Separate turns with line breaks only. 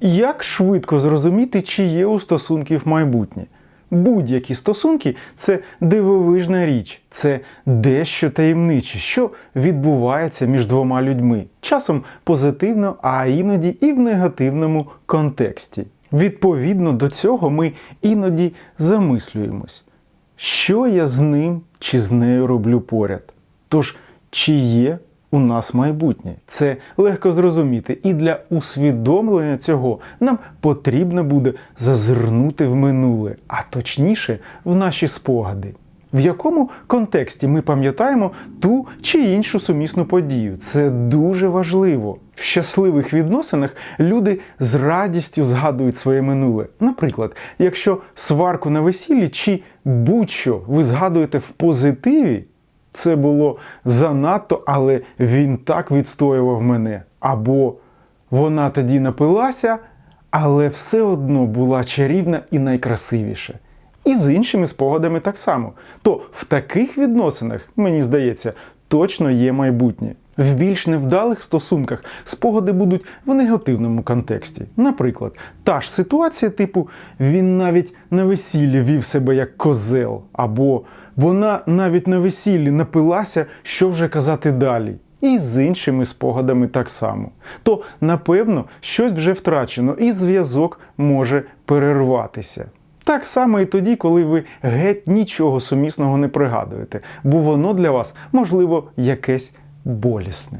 Як швидко зрозуміти, чи є у стосунків майбутнє? Будь-які стосунки це дивовижна річ, це дещо таємниче, що відбувається між двома людьми, часом позитивно, а іноді і в негативному контексті. Відповідно до цього ми іноді замислюємось, що я з ним чи з нею роблю поряд. Тож, чи є у нас майбутнє? Це легко зрозуміти, і для усвідомлення цього нам потрібно буде зазирнути в минуле, а точніше в наші спогади. В якому контексті ми пам'ятаємо ту чи іншу сумісну подію? Це дуже важливо. В щасливих відносинах люди з радістю згадують своє минуле. Наприклад, якщо сварку на весіллі чи будь-що ви згадуєте в позитиві, це було занадто, але він так відстоював мене. Або вона тоді напилася, але все одно була чарівна і найкрасивіша. І з іншими спогадами так само. То в таких відносинах, мені здається, точно є майбутнє. В більш невдалих стосунках спогади будуть в негативному контексті. Наприклад, та ж ситуація, типу, він навіть на весіллі вів себе як козел, або вона навіть на весіллі напилася, що вже казати далі. І з іншими спогадами так само. То, напевно, щось вже втрачено, і зв'язок може перерватися. Так само і тоді, коли ви геть нічого сумісного не пригадуєте, бо воно для вас, можливо, якесь болісне.